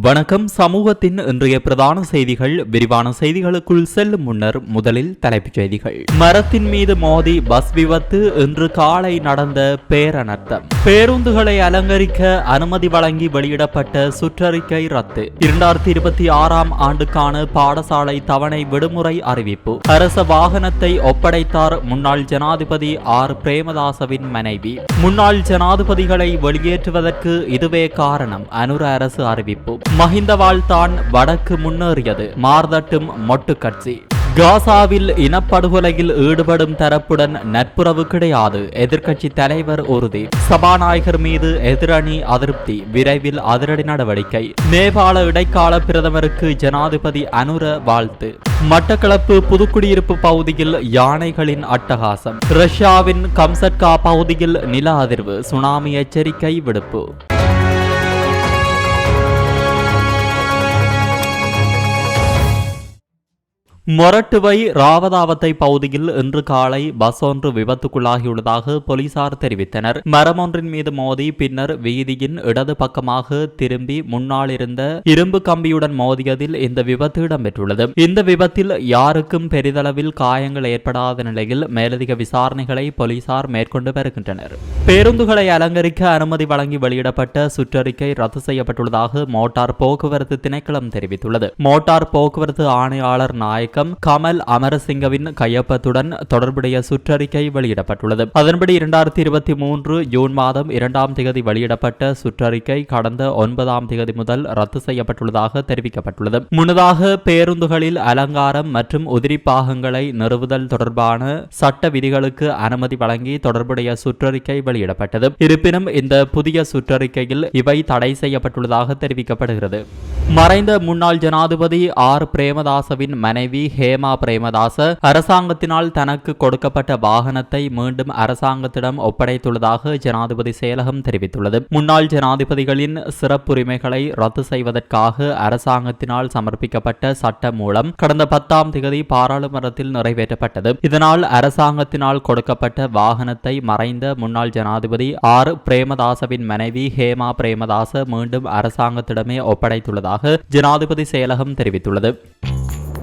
வணக்கம். சமூகத்தின் இன்றைய பிரதான செய்திகள். விரிவான செய்திகளுக்குள் செல்லும் முன்னர் முதலில் தலைப்புச் செய்திகள். மரத்தின் மீது மோதி பஸ் விபத்து. இன்று காலை நடந்த பேரனர்த்தம். பேருந்துகளை அலங்கரிக்க அனுமதி வழங்கி வெளியிடப்பட்ட சுற்றறிக்கை ரத்து. இரண்டாயிரத்தி இருபத்தி ஆறாம் ஆண்டுக்கான பாடசாலை தவணை விடுமுறை அறிவிப்பு. அரச வாகனத்தை ஒப்படைத்தார் முன்னாள் ஜனாதிபதி ஆர். பிரேமதாசவின் மனைவி. முன்னாள் ஜனாதிபதிகளை வெளியேற்றுவதற்கு இதுவே காரணம் அனுர அரசு அறிவிப்பு. மஹிந்தவால் தான் வடக்கு முன்னேறியது. மார்தட்டும் மொட்டு கட்சி. காசாவில் இனப்படுகொலையில் ஈடுபடும் தரப்புடன் நட்புறவு கிடையாது. எதிர்க்கட்சி தலைவர் உறுதி. சபாநாயகர் மீது எதிரணி அதிருப்தி. விரைவில் அதிரடி நடவடிக்கை. நேபாள இடைக்கால பிரதமருக்கு ஜனாதிபதி அனுர வாழ்த்து. மட்டக்களப்பு புதுக்குடியிருப்பு பகுதியில் யானைகளின் அட்டகாசம். ரஷ்யாவின் கம்சட்கா பகுதியில் நில அதிர்வு. சுனாமி எச்சரிக்கை விடுப்பு. மொரட்டுவை ராவதாவத்தை பகுதியில் இன்று காலை பஸ் ஒன்று விபத்துக்குள்ளாகியுள்ளதாக போலீசார் தெரிவித்தனர். மரம் ஒன்றின் மீது மோதி பின்னர் வீதியின் இடது பக்கமாக திரும்பி முன்னால் இருந்த இரும்பு கம்பியுடன் மோதியதில் இந்த விபத்து இடம்பெற்றுள்ளது. இந்த விபத்தில் யாருக்கும் பெரிதளவில் காயங்கள் ஏற்படாத நிலையில் மேலதிக விசாரணைகளை போலீசார் மேற்கொண்டு வருகின்றனர். பேருந்துகளை அலங்கரிக்க அனுமதி வழங்கி வெளியிடப்பட்ட சுற்றறிக்கை ரத்து செய்யப்பட்டுள்ளதாக மோட்டார் போக்குவரத்து திணைக்களம் தெரிவித்துள்ளது. மோட்டார் போக்குவரத்து ஆணையாளர் நாயக் இயக்கம் கமல் அமரசிங்கவின் கையொப்பத்துடன் தொடர்புடைய சுற்றறிக்கை வெளியிடப்பட்டுள்ளது. அதன்படி இரண்டாயிரத்தி இருபத்தி மூன்று ஜூன் மாதம் இரண்டாம் தேதி வெளியிடப்பட்ட சுற்றறிக்கை கடந்த ஒன்பதாம் தேதி முதல் ரத்து செய்யப்பட்டுள்ளதாக தெரிவிக்கப்பட்டுள்ளது. முன்னதாக பேருந்துகளில் அலங்காரம் மற்றும் உதிரி பாகங்களை நிறுவுதல் தொடர்பான சட்ட விதிகளுக்கு அனுமதி வழங்கி தொடர்புடைய சுற்றறிக்கை வெளியிடப்பட்டது. இருப்பினும் இந்த புதிய சுற்றறிக்கையில் இவை தடை செய்யப்பட்டுள்ளதாக தெரிவிக்கப்படுகிறது. மறைந்த முன்னாள் ஜனாதிபதி ஆர். பிரேமதாசவின் மனைவி ஹேமா பிரேமதாச அரசாங்கத்தினால் தனக்கு கொடுக்கப்பட்ட வாகனத்தை மீண்டும் அரசாங்கத்திடம் ஒப்படைத்துள்ளதாக ஜனாதிபதி செயலகம் தெரிவித்துள்ளது. முன்னாள் ஜனாதிபதிகளின் சிறப்புரிமைகளை ரத்து செய்வதற்காக அரசாங்கத்தினால் சமர்ப்பிக்கப்பட்ட சட்டம் மூலம் கடந்த பத்தாம் திகதி பாராளுமன்றத்தில் நிறைவேற்றப்பட்டது. இதனால் அரசாங்கத்தினால் கொடுக்கப்பட்ட வாகனத்தை மறைந்த முன்னாள் ஜனாதிபதி ஆர். பிரேமதாசவின் மனைவி ஹேமா பிரேமதாச மீண்டும் அரசாங்கத்திடமே ஒப்படைத்துள்ளதாக ஜனாதிபதி செயலகம் தெரிவித்துள்ளது.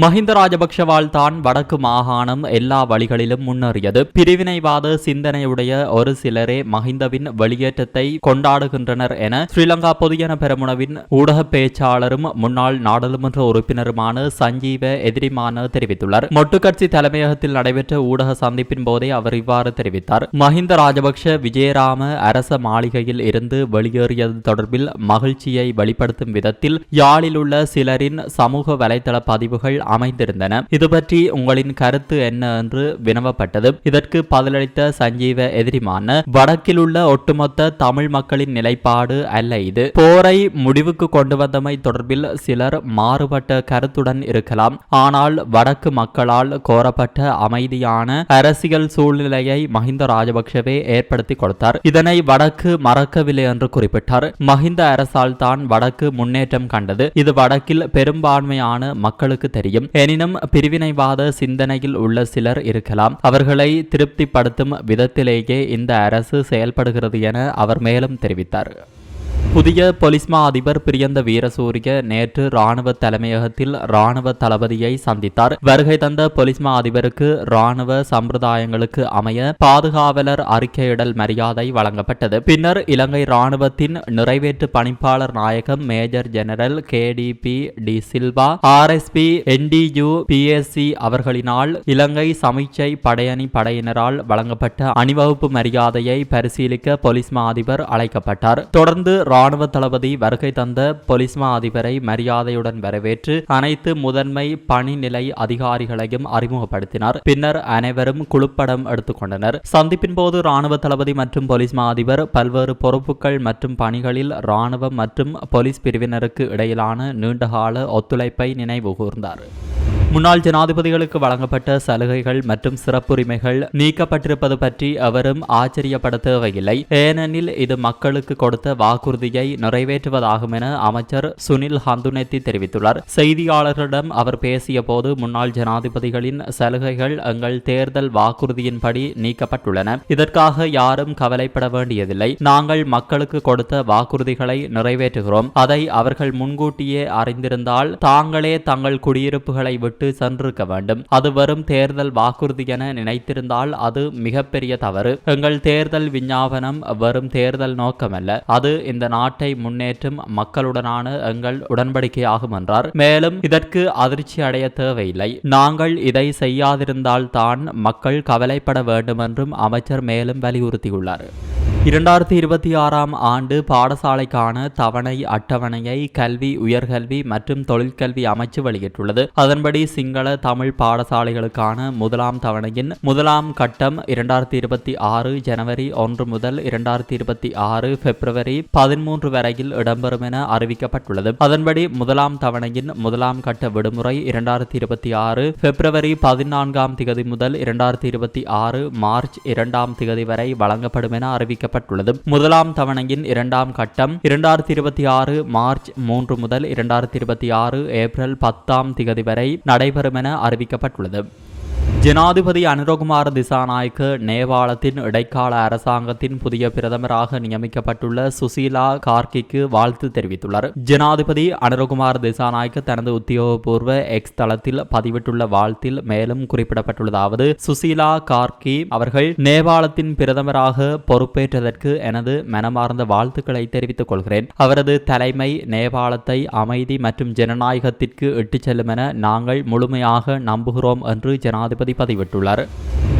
Mahinda ராஜபக்ஷவால் தான் வடக்கு மாகாணம் எல்லா வழிகளிலும் முன்னேறியது. பிரிவினைவாத சிந்தனையுடைய ஒரு சிலரே மஹிந்தவின் வெளியேற்றத்தை கொண்டாடுகின்றனர் என ஸ்ரீலங்கா பொதுஜன பெருமுனவின் ஊடக பேச்சாளரும் முன்னாள் நாடாளுமன்ற உறுப்பினருமான சஞ்சீவ எதிரிமான தெரிவித்துள்ளார். மொட்டுக்கட்சி தலைமையகத்தில் நடைபெற்ற ஊடக சந்திப்பின் போதே அவர் இவ்வாறு தெரிவித்தார். மஹிந்த ராஜபக்ஷ விஜயராம அரச மாளிகையில் இருந்து வெளியேறியது தொடர்பில் மகிழ்ச்சியை வெளிப்படுத்தும் விதத்தில் யாழில் உள்ள சிலரின் சமூக வலைதள பதிவுகள் அமைந்திருந்தன. இது பற்றி உங்களின் கருத்து என்ன என்று வினவப்பட்டது. இதற்கு பதிலளித்த சஞ்சீவ எதிரிமான வடக்கில் உள்ள ஒட்டுமொத்த தமிழ் மக்களின் நிலைப்பாடு அல்ல இது. போரை முடிவுக்கு கொண்டு வந்தமை தொடர்பில் சிலர் மாறுபட்ட கருத்துடன் இருக்கலாம். ஆனால் வடக்கு மக்களால் கோரப்பட்ட அமைதியான அரசியல் சூழ்நிலையை மஹிந்த ராஜபக்சவே ஏற்படுத்தி கொடுத்தார். இதனை வடக்கு மறக்கவில்லை என்று குறிப்பிட்டார். மஹிந்த அரசால் தான் வடக்கு முன்னேற்றம் கண்டது. இது வடக்கில் பெரும்பான்மையான மக்களுக்கு தெரியும். தெரியும் எனினும் பிரிவினைவாத சிந்தனையில் உள்ள சிலர் இருக்கலாம். அவர்களை திருப்திப்படுத்தும் விதத்திலேயே இந்த அரசு செயல்படுகிறது என அவர் மேலும் தெரிவித்தார். புதிய பொலிஸ்மா அதிபர் பிரியந்த வீரசூரிய நேற்று ராணுவ தலைமையகத்தில் ராணுவ தளபதியை சந்தித்தார். வருகை தந்த பொலிஸ்மா அதிபருக்கு ராணுவ சம்பிரதாயங்களுக்கு அமைய பாதுகாவலர் அறிக்கையிடல் மரியாதை வழங்கப்பட்டது. பின்னர் இலங்கை ராணுவத்தின் நிறைவேற்று பணிப்பாளர் நாயகம் major general K D P D Silva R S P NDU PSC அவர்களினால் இலங்கை சமிச்சை படையணி படையினரால் வழங்கப்பட்ட அணிவகுப்பு மரியாதையை பரிசீலிக்க பொலிஸ்மா அதிபர் அழைக்கப்பட்டார். தொடர்ந்து ராணுவ தளபதி வருகை தந்த பொலிஸ்மா அதிபரை மரியாதையுடன் வரவேற்று அனைத்து முதன்மை பணிநிலை அதிகாரிகளையும் அறிமுகப்படுத்தினார். பின்னர் அனைவரும் குழுப்படம் எடுத்துக்கொண்டனர். சந்திப்பின் போது ராணுவ தளபதி மற்றும் பொலிஸ்மா அதிபர் பல்வேறு பொறுப்புகள் மற்றும் பணிகளில் ராணுவம் மற்றும் போலீஸ் பிரிவினருக்கு இடையிலான நீண்டகால ஒத்துழைப்பை நினைவு கூர்ந்தார். முன்னாள் ஜனாதிபதிகளுக்கு வழங்கப்பட்ட சலுகைகள் மற்றும் சிறப்புரிமைகள் நீக்கப்பட்டிருப்பது பற்றி அவரும் ஆச்சரியப்பட தேவையில்லை ஏனெனில் இது மக்களுக்கு கொடுத்த வாக்குறுதியை நிறைவேற்றுவதாகும் என அமைச்சர் சுனில் ஹந்துனெத்தி தெரிவித்துள்ளார். செய்தியாளர்களிடம் அவர் பேசிய போது முன்னாள் ஜனாதிபதிகளின் சலுகைகள் எங்கள் தேர்தல் வாக்குறுதியின்படி நீக்கப்பட்டுள்ளன. இதற்காக யாரும் கவலைப்பட வேண்டியதில்லை. நாங்கள் மக்களுக்கு கொடுத்த வாக்குறுதிகளை நிறைவேற்றுகிறோம். அதை அவர்கள் முன்கூட்டியே அறிந்திருந்தால் தாங்களே தங்கள் குடியிருப்புகளை விட்டு சென்றிருக்க வேண்டும். அது வரும் தேர்தல் வாக்குறுதி என நினைத்திருந்தால் அது மிகப்பெரிய தவறு. எங்கள் தேர்தல் விஞ்ஞாபனம் வரும் தேர்தல் நோக்கமல்ல. அது இந்த நாட்டை முன்னேற்றும் மக்களுடனான எங்கள் உடன்படிக்கையாகும் என்றார். மேலும் இதற்கு அதிர்ச்சி அடைய தேவையில்லை. நாங்கள் இதை செய்யாதிருந்தால் தான் மக்கள் கவலைப்பட வேண்டும் என்றும் அமைச்சர் மேலும் வலியுறுத்தியுள்ளார். இரண்டாயிரத்தி இருபத்தி ஆறாம் ஆண்டு பாடசாலைக்கான தவணை அட்டவணையை கல்வி உயர்கல்வி மற்றும் தொழிற்கல்வி அமைச்சு வெளியிட்டுள்ளது. அதன்படி சிங்கள தமிழ் பாடசாலைகளுக்கான முதலாம் தவணையின் முதலாம் கட்டம் இரண்டாயிரத்தி இருபத்தி ஆறு ஜனவரி ஒன்று முதல் இரண்டாயிரத்தி இருபத்தி ஆறு பிப்ரவரி பதிமூன்று வரையில் இடம்பெறும் என அறிவிக்கப்பட்டுள்ளது. அதன்படி முதலாம் தவணையின் முதலாம் கட்ட விடுமுறை இரண்டாயிரத்தி இருபத்தி ஆறு பிப்ரவரி பதினான்காம் திகதி முதல் இரண்டாயிரத்தி இருபத்தி ஆறு மார்ச் இரண்டாம் திகதி வரை வழங்கப்படும் என அறிவிக்கப்பட்டுள்ளது முதலாம் தவணையின் இரண்டாம் கட்டம் இரண்டாயிரத்தி இருபத்தி ஆறு மார்ச் மூன்று முதல் இரண்டாயிரத்தி இருபத்தி ஆறு ஏப்ரல் பத்தாம் திகதி வரை நடைபெறும் என அறிவிக்கப்பட்டுள்ளது. ஜனாதிபதி அனுரகுமார் திசாநாயக்க நேபாளத்தின் இடைக்கால அரசாங்கத்தின் புதிய பிரதமராக நியமிக்கப்பட்டுள்ள சுசீலா கார்கிக்கு வாழ்த்து தெரிவித்துள்ளார். ஜனாதிபதி அனுரகுமார் திசாநாயக்க தனது உத்தியோகபூர்வ எக்ஸ் தளத்தில் பதிவிட்டுள்ள வாழ்த்தில் மேலும் குறிப்பிடப்பட்டுள்ளதாவது சுசீலா கார்கி அவர்கள் நேபாளத்தின் பிரதமராக பொறுப்பேற்றதற்கு எனது மனமார்ந்த வாழ்த்துக்களை தெரிவித்துக் கொள்கிறேன். அவரது தலைமை நேபாளத்தை அமைதி மற்றும் ஜனநாயகத்திற்கு இட்டுச் செல்லும் என நாங்கள் முழுமையாக நம்புகிறோம் என்று ஜனாதிபதி பதிவிட்டுள்ளார்.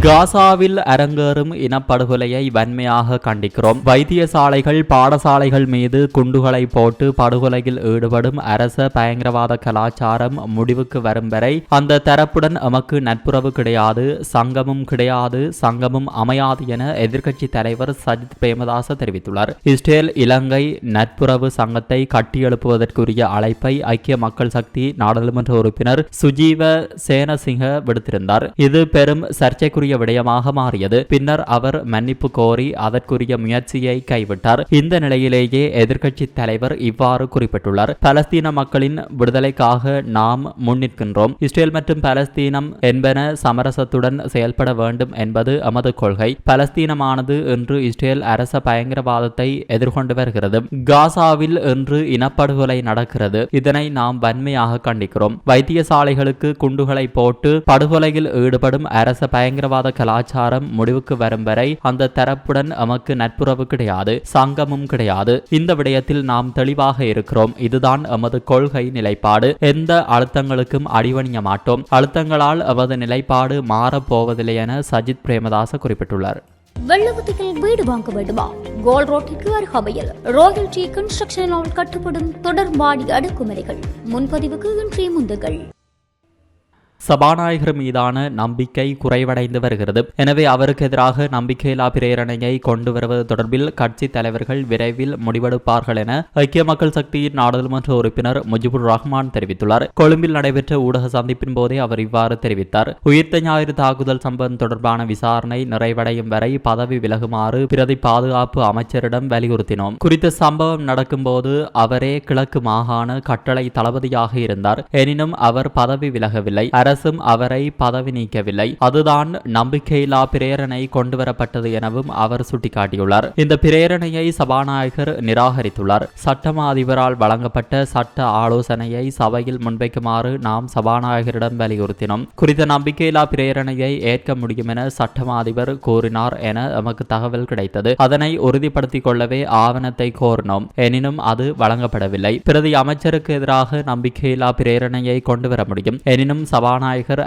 காசாவில் அரங்கேறும் இனப்படுகொலையை வன்மையாக கண்டிக்கிறோம். வைத்தியசாலைகள் பாடசாலைகள் மீது குண்டுகளை போட்டு படுகொலையில் ஈடுபடும் அரச பயங்கரவாத கலாச்சாரம் முடிவுக்கு வரும் வரை அந்த தரப்புடன் எமக்கு நட்புறவு கிடையாது சங்கமும் கிடையாது சங்கமும் அமையாது என எதிர்க்கட்சி தலைவர் சஜித் பிரேமதாச தெரிவித்துள்ளார். இஸ்ரேல் இலங்கை நட்புறவு சங்கத்தை கட்டியெழுப்புவதற்குரிய அழைப்பை ஐக்கிய மக்கள் சக்தி நாடாளுமன்ற உறுப்பினர் சுஜீவ சேனசிங்க விடுத்திருந்தார். இது பெரும் சர்ச்சைக்குரிய விடயமாக மாறியது. பின்னர் அவர் மன்னிப்பு கோரி அதற்குரிய முயற்சியை கைவிட்டார். இந்த நிலையிலேயே எதிர்க்கட்சி தலைவர் இவ்வாறு குறிப்பிட்டுள்ளார். பலஸ்தீன மக்களின் விடுதலைக்காக நாம் முன்னிற்கின்றோம். இஸ்ரேல் மற்றும் பலஸ்தீனம் என்பன சமரசத்துடன் செயல்பட வேண்டும் என்பது எமது கொள்கை. பலஸ்தீனமானது இன்று இஸ்ரேல் அரச பயங்கரவாதத்தை எதிர்கொண்டு வருகிறது. காசாவில் இன்று இனப்படுகொலை நடக்கிறது. இதனை நாம் வன்மையாக கண்டிக்கிறோம். வைத்தியசாலைகளுக்கு குண்டுகளை போட்டு படுகொலையில் ஈடுபடும் அரச பயங்கரவாத கலாச்சாரம் முடிவுக்கு வரும் வரை அந்த தரப்புடன் எமக்கு நட்புறவு கிடையாது சங்கமும் கிடையாது. இந்த விடயத்தில் நாம் தெளிவாக இருக்கிறோம். இதுதான் எமது கொள்கை நிலைப்பாடு. எந்த அழுத்தங்களுக்கும் அடிவணிய மாட்டோம். அழுத்தங்களால் எமது நிலைப்பாடு மாறப்போவதில்லை என சஜித் பிரேமதாச குறிப்பிட்டுள்ளார். வெள்ளவத்தியில் வீடு வாங்க வேண்டுமா? கோல் ரோட்டிற்கு அருகாமையில் ராயல் டி கன்ஸ்ட்ரக்ஷனால் கட்டுப்படும் தொடர் மாடி அடுக்குமுறைகள் முன்பதிவுக்கு இன்றைய முந்துகள். சபாநாயகர் மீதான நம்பிக்கை குறைவடைந்து வருகிறது. எனவே அவருக்கு எதிராக நம்பிக்கையில்லா பிரேரணையை கொண்டு வருவது தொடர்பில் கட்சி தலைவர்கள் விரைவில் முடிவெடுப்பார்கள் என ஐக்கிய மக்கள் சக்தியின் நாடாளுமன்ற உறுப்பினர் முஜிபுர் ரஹ்மான் தெரிவித்துள்ளார். கொழும்பில் நடைபெற்ற ஊடக சந்திப்பின் போதே அவர் இவ்வாறு தெரிவித்தார். உயிர்த்த ஞாயிறு தாக்குதல் சம்பவம் தொடர்பான விசாரணை நிறைவடையும் வரை பதவி விலகுமாறு பிரதி பாதுகாப்பு அமைச்சரிடம் வலியுறுத்தினோம். குறித்த சம்பவம் நடக்கும்போது அவரே கிழக்கு மாகாண கட்டளை தளபதியாக இருந்தார். எனினும் அவர் பதவி விலகவில்லை. அரசும் அவரை பதவி நீக்கவில்லை. அதுதான் நம்பிக்கையில்லா பிரேரணை கொண்டுவரப்பட்டது எனவும் அவர் சுட்டிக்காட்டியுள்ளார். இந்த பிரேரணையை சபாநாயகர் நிராகரித்துள்ளார். சட்டமா அதிபரால் வழங்கப்பட்ட சட்ட ஆலோசனையை சபையில் முன்வைக்குமாறு நாம் சபாநாயகரிடம் வலியுறுத்தினோம். குறித்த நம்பிக்கையில்லா பிரேரணையை ஏற்க முடியும் என சட்டமா அதிபர் கூறினார் என எமக்கு தகவல் கிடைத்தது. அதனை உறுதிப்படுத்திக் கொள்ளவே ஆவணத்தை கோரினோம். எனினும் அது வழங்கப்படவில்லை. பிரதி அமைச்சருக்கு எதிராக நம்பிக்கையில்லா பிரேரணையை கொண்டு வர முடியும். எனினும் சபாநாயகர்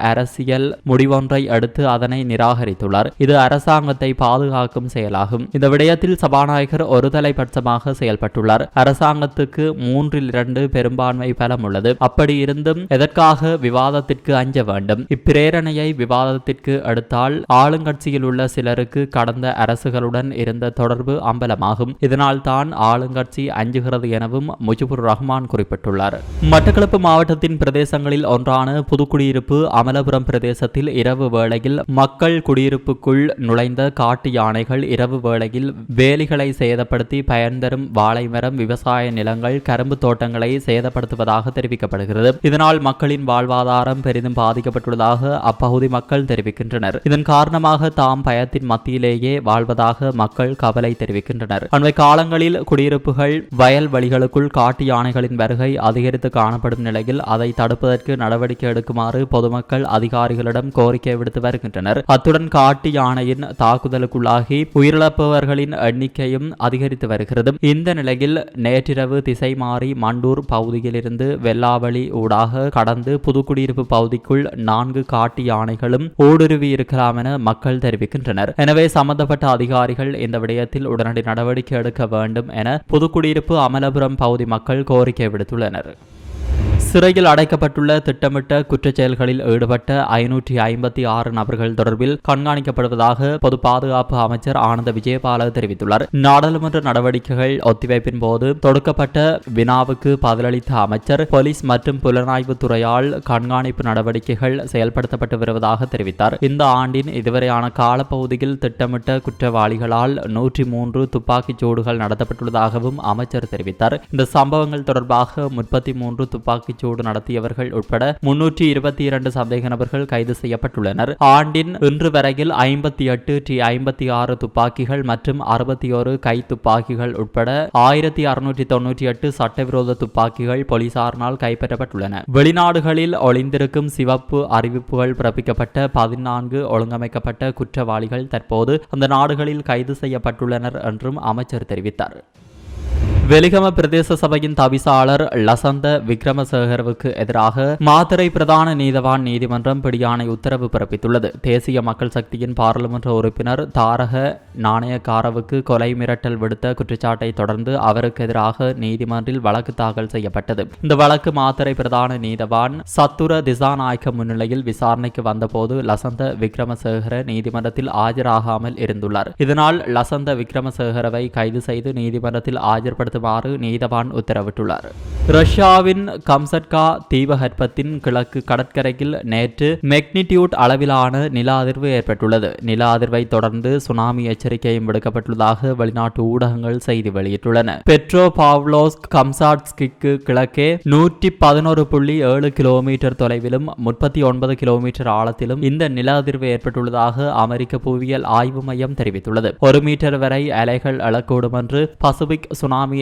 அரசியல் முடிவொன்றை அடுத்து அதனை நிராகரித்துள்ளார். இது அரசாங்கத்தை பாதுகாக்கும் செயலாகும். இந்த விடயத்தில் சபாநாயகர் ஒருதலைபட்சமாக செயல்பட்டுள்ளார். அரசாங்கத்துக்கு மூன்றில் இரண்டு பெரும்பான்மை பலம் உள்ளது. அப்படி இருந்தும் எதற்காக விவாதத்திற்கு அஞ்ச வேண்டும்? இப்பிரேரணையை விவாதத்திற்கு அடுத்தால் ஆளுங்கட்சியில் உள்ள சிலருக்கு கடந்த அரசுகளுடன் இருந்த தொடர்பு அம்பலமாகும். இதனால் தான் ஆளுங்கட்சி அஞ்சுகிறது எனவும் முஜிபுர் ரஹ்மான் குறிப்பிட்டுள்ளார். மட்டக்களப்பு மாவட்டத்தின் பிரதேசங்களில் ஒன்றான புதுக்குடியிருப்பு குடியிருப்பு அமலபுரம் பிரதேசத்தில் இரவு வேளையில் மக்கள் குடியிருப்புக்குள் நுழைந்த காட்டு யானைகள் இரவு வேளையில் வேலிகளை சேதப்படுத்தி பயன் தரும் வாழை மரம் விவசாய நிலங்கள் கரும்பு தோட்டங்களை சேதப்படுத்துவதாக தெரிவிக்கப்படுகிறது. இதனால் மக்களின் வாழ்வாதாரம் பெரிதும் பாதிக்கப்பட்டுள்ளதாக அப்பகுதி மக்கள் தெரிவிக்கின்றனர். இதன் காரணமாக தாம் பயத்தின் மத்தியிலேயே வாழ்வதாக மக்கள் கவலை தெரிவிக்கின்றனர். அண்மை காலங்களில் குடியிருப்புகள் வயல் வழிகளுக்குள் காட்டு யானைகளின் வருகை அதிகரித்து காணப்படும் நிலையில் அதை தடுப்பதற்கு நடவடிக்கை எடுக்குமாறு பொதுமக்கள் அதிகாரிகளிடம் கோரிக்கை விடுத்து வருகின்றனர். அத்துடன் காட்டு யானையின் தாக்குதலுக்குள்ளாகி உயிரிழப்பவர்களின் எண்ணிக்கையும் அதிகரித்து வருகிறது. இந்த நிலையில் நேற்றிரவு திசை மாறி மண்டூர் பகுதியிலிருந்து வெள்ளாவளி ஊடாக கடந்து புதுக்குடியிருப்பு பகுதிக்குள் நான்கு காட்டு யானைகளும் ஊடுருவி இருக்கலாம் என மக்கள் தெரிவிக்கின்றனர். எனவே சம்பந்தப்பட்ட அதிகாரிகள் இந்த விடயத்தில் உடனடி நடவடிக்கை எடுக்க வேண்டும் என புதுக்குடியிருப்பு அமலபுரம் பகுதி மக்கள் கோரிக்கை விடுத்துள்ளனர். சிறையில் அடைக்கப்பட்டுள்ள திட்டமிட்ட குற்றச் செயல்களில் ஈடுபட்ட ஐநூற்றி ஐம்பத்தி ஆறு நபர்கள் தொடர்பில் கண்காணிக்கப்படுவதாக பொது பாதுகாப்பு அமைச்சர் ஆனந்த விஜயபால தெரிவித்துள்ளார். நாடாளுமன்ற நடவடிக்கைகள் ஒத்திவைப்பின் போது தொடுக்கப்பட்ட வினாவுக்கு பதிலளித்த அமைச்சர் போலீஸ் மற்றும் புலனாய்வு துறையால் கண்காணிப்பு நடவடிக்கைகள் செயல்படுத்தப்பட்டு வருவதாக தெரிவித்தார். இந்த ஆண்டின் இதுவரையான காலப்பகுதியில் திட்டமிட்ட குற்றவாளிகளால் நூற்றி மூன்று துப்பாக்கிச் சூடுகள் நடத்தப்பட்டுள்ளதாகவும் அமைச்சர் தெரிவித்தார். இந்த சம்பவங்கள் தொடர்பாக முப்பத்தி மூன்று துப்பாக்கி சூடு நடத்தியவர்கள் உட்பட முன்னூற்றி இருபத்தி இரண்டு சந்தேக நபர்கள் கைது செய்யப்பட்டுள்ளனர். ஆண்டின் இன்று வரையில் ஐம்பத்தி எட்டு டி ஐம்பத்தி ஆறு துப்பாக்கிகள் மற்றும் அறுபத்தி ஒரு கை துப்பாக்கிகள் உட்பட ஆயிரத்தி அறுநூற்றி தொன்னூற்றி எட்டு சட்டவிரோத துப்பாக்கிகள் போலீசாரினால் கைப்பற்றப்பட்டுள்ளன. வெளிநாடுகளில் ஒளிந்திருக்கும் சிவப்பு அறிவிப்புகள் பிறப்பிக்கப்பட்ட பதினான்கு ஒழுங்கமைக்கப்பட்ட குற்றவாளிகள் தற்போது அந்த நாடுகளில் கைது செய்யப்பட்டுள்ளனர் என்றும் அமைச்சர் தெரிவித்தார். வெலிகம பிரதேச சபையின் தவிசாளர் லசந்த விக்ரமசேகரவுக்கு எதிராக மாத்தறை பிரதான நீதவான் நீதிமன்றம் பிடியாணை உத்தரவு பிறப்பித்துள்ளது. தேசிய மக்கள் சக்தியின் பாராளுமன்ற உறுப்பினர் தாரக நாணயக்காரவுக்கு கொலை மிரட்டல் விடுத்த குற்றச்சாட்டை தொடர்ந்து அவருக்கு எதிராக நீதிமன்றில் வழக்கு தாக்கல் செய்யப்பட்டது. இந்த வழக்கு மாத்தறை பிரதான நீதவான் சத்துர திசாநாயக்க முன்னிலையில் விசாரணைக்கு வந்தபோது லசந்த விக்ரமசேகர நீதிமன்றத்தில் ஆஜராகாமல் இருந்துள்ளார். இதனால் லசந்த விக்ரமசேகரவை கைது செய்து நீதிமன்றத்தில் நடத்துமாறு நீதவான் உத்தரவிட்டுள்ளார். ரஷ்யாவின் கம்சட்கா தீபகற்பத்தின் கிழக்கு கடற்கரையில் நேற்று மெக்னிடியூட் அளவிலான நில அதிர்வு ஏற்பட்டுள்ளது. நில அதிர்வை தொடர்ந்து சுனாமி எச்சரிக்கையும் விடுக்கப்பட்டுள்ளதாக வெளிநாட்டு ஊடகங்கள் செய்தி வெளியிட்டுள்ளன. பெட்ரோ பாவ்லோஸ் கம்சாட்ஸ்கிக்கு கிழக்கே நூற்றி பதினோரு புள்ளி ஏழு கிலோமீட்டர் தொலைவிலும் முப்பத்தி ஒன்பது கிலோமீட்டர் ஆழத்திலும் இந்த நில அதிர்வு ஏற்பட்டுள்ளதாக அமெரிக்க புவியியல் ஆய்வு மையம் தெரிவித்துள்ளது. ஒரு மீட்டர் வரை அலைகள் எழக்கூடும் என்று பசிபிக் சுனாமி